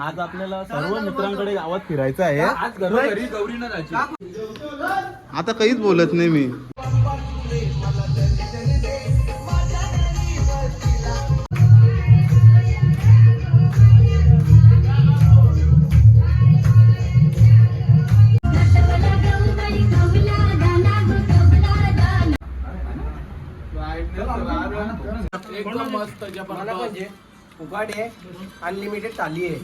आज आपल्याला सर्व मित्रांकडे गावात फिरायचं आहे. आज घरोघरी गौरी न जायची आता काहीच बोलत नाही मी. एकदम मस्त जबरदस्त. फुकाट आहे अनलिमिटेड थाली आहे.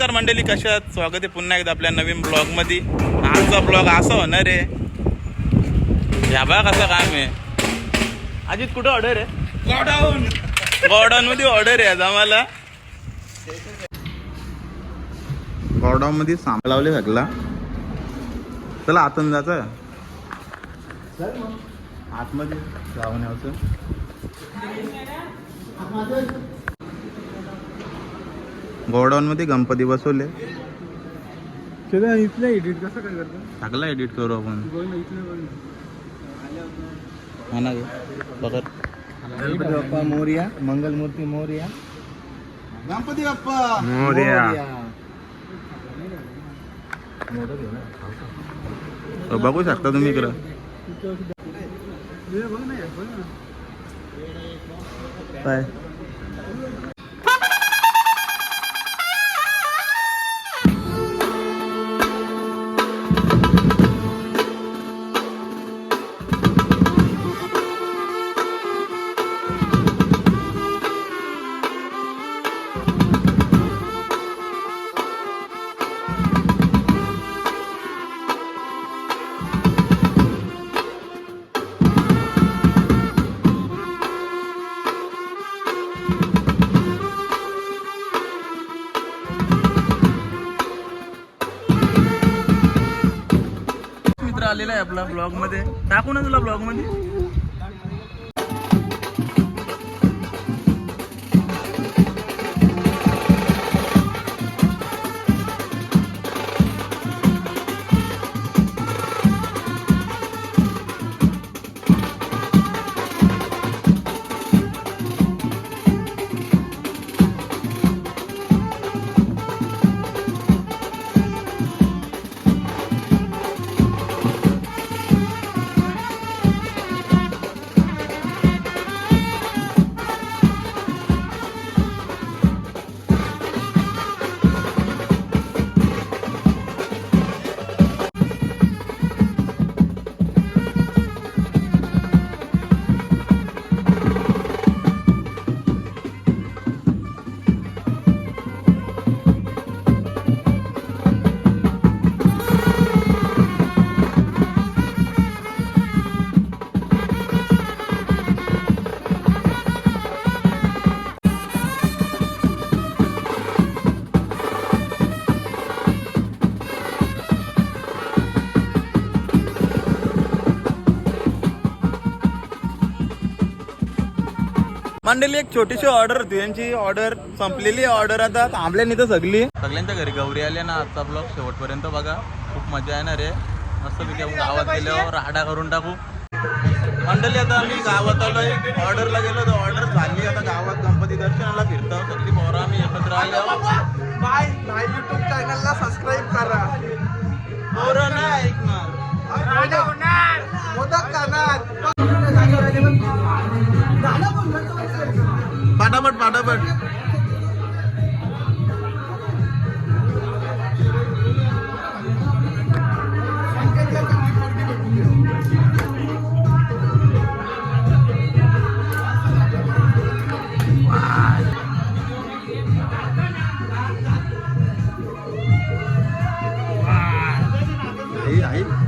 नमस्कार मंडळी कशात स्वागत आहे पुन्हा एकदा आपल्या नवीन ब्लॉगमध्ये आजचा ब्लॉग असा होणार आहे. या बघा कसं काम आहे अजित कुठं ऑर्डर आहे? गॉडाऊन. गॉडाऊन मध्ये ऑर्डर आहे आज आम्हाला. गॉडाऊन मध्ये सामान लावले सगळा. चला आतून जायचं. आतमध्ये जाऊन यायचं. गोडाऊन मध्ये गणपती बसवले. इथलं एडिट कसं काय करतो? टाकला एडिट करू आपण. हा ना. बघत गणपती बाप्पा मोर्या मंगलमूर्ती मोर्या. गणपती बाप्पा! बघू शकता तुम्ही इकडं. काय? आपला ब्लॉगमध्ये. टाकू ना तुला ब्लॉगमध्ये? मंडळी एक छोटीशी ऑर्डर होती. यांची ऑर्डर संपलेली ऑर्डर आता थांबल्यानी तर सगळी. सगळ्यांच्या घरी गौरी आल्या ना आजचा ब्लॉग शेवटपर्यंत बघा. खूप मजा येणार आहे. मस्त पैकी गावात गेल्यावर राडा करून टाकू. मंडळी आता आम्ही गावात आलोय. ऑर्डरला गेलो तर ऑर्डर झाली. आता गावात गणपती दर्शनाला फिरतो. सगळी पोरं आम्ही एकत्र आलो. बाय. बाय युट्यूब चॅनलला सबस्क्राईब करा. पोरं नाही ऐकणार. मोदक खाणार. पाटापट पाटापट आई आई.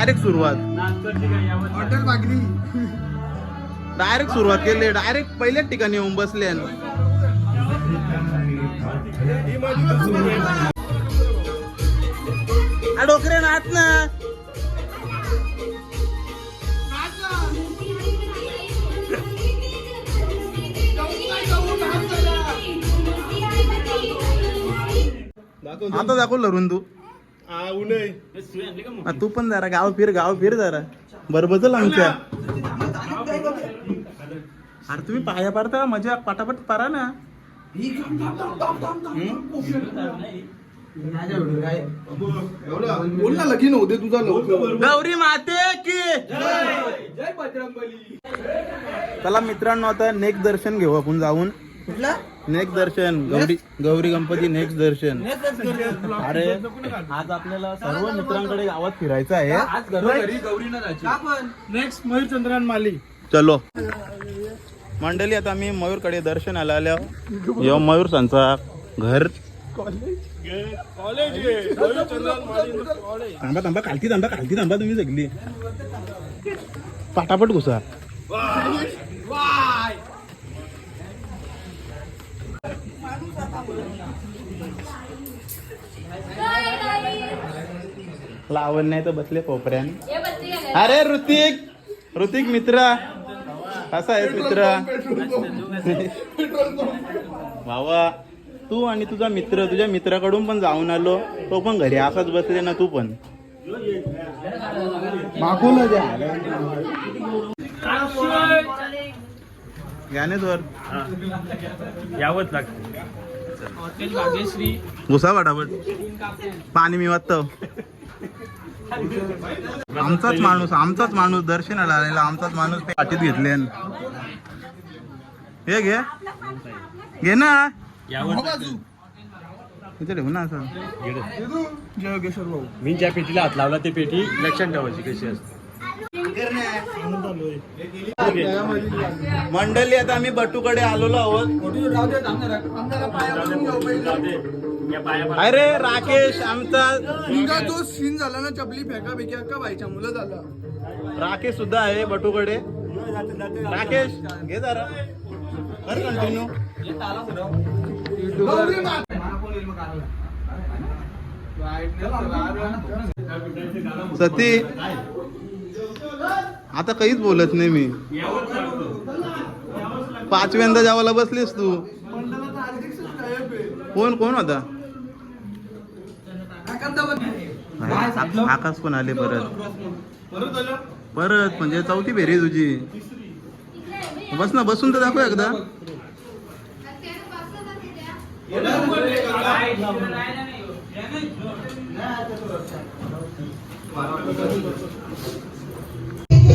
डायरेक्ट सुरुवात. हॉटेल डायरेक्ट सुरुवात केली. डायरेक्ट पहिल्याच ठिकाणी येऊन बसले डोकरे नाच ना. आता दाखव लरून तू आ, तू पण जरा गाव फिर गाव फिर जरा. बरोबर आमच्या. अरे तुम्ही पाया पाडता मजा पटापट पारा ना. बोल ना लगीन होते तुझा लवकर गौरी माते की. जय बजरंगबली. चला मित्रांनो आता नेक्स्ट दर्शन घेऊ आपण जाऊन. कुठला? नेक्स्ट दर्शन. गौरी गौरी गणपती नेक्स्ट दर्शन. अरे आज आपल्याला सर्व मित्रांकडे गावात फिरायचं आहे. नेक्स्ट मयूर चंद्रन माली. चलो. मंडळी आता मी मयूरकडे दर्शन आला आल्यावर यो मयूर सांचा घर. थांबा थांबा खालती थांबा खालती थांबा तुम्ही सगळी. पाटापट घुसा. लावण नाही तर बसले कोपऱ्यान अरे ऋतिक ऋतिक मित्र. कसा आहे मित्र? भावा तू आणि तुझा मित्र तुझ्या मित्राकडून पण जाऊन आलो. तो पण घरी असाच बसले ना तू पण. मागून द्या ज्ञानेश्वर यावंच लागतं. हॉटेल भाग्यश्री घुसा फटाफट. पाणी मी वाटतं आमचाच माणूस आमचाच माणूस दर्शनाला आलेला आमचाच माणूस पाठीत घेतले हे घे. घे ना. यावंच लागतं इथे ठेवू ना असं. जय योगेश्वर भाऊ. मी ज्या पेटीला हात लावला ते पेटी लक्षात ठेवायची कशी असते. मंडळी आता आम्ही बटूकडे आलेलो आहोत. अरे राकेश आमचा तुमचा जो सीन झाला ना चपली फेका फेकी अक्का व्हायच्या मुलं झालं. राकेश सुद्धा आहे बटूकडे. राकेश घे जरा. कर कंटिन्यू सती आता काहीच बोलत नाही मी. पाचव्यांदा जेवायला बसलीस तू. कोण कोण होता? आकाश पण आले परत. परत म्हणजे चौथी फेरी तुझी. बस ना बसून तर दाखव एकदा.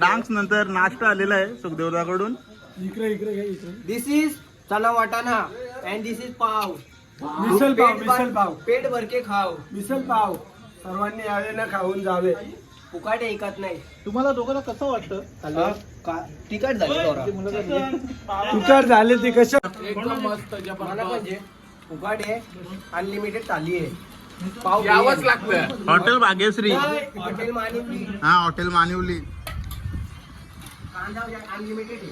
डान्स नंतर नाश्ता आलेला आहे सुखदेवदाकडून दिस इज चना वाटाणा अँड दिस इज पाव. मिसल पाव पेट मिसल पाव. पेट भरके खाव मिसल पाव. सर्वांनी यावे ना खाऊन जावे. फुकाट ऐकत नाही. तुम्हाला दोघांना कसं वाटतं? तिखट झाली थोडा. तुकार झाले. ते कशा एकदम मस्त मला म्हणजे फुकाट आहे अनलिमिटेड थाली आहे. पाव यावंच लागतं हॉटेल भाग्यश्री. हॉटेल मानिवली हा हॉटेल मानिवली. कांदा अनलिमिटेड आहे.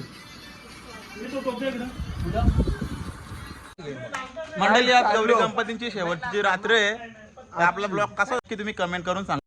मंडळी आज गौरी गणपतींची शेवटची रात्र आहे. आपला ब्लॉग कसा की तुम्ही कमेंट करून सांगा.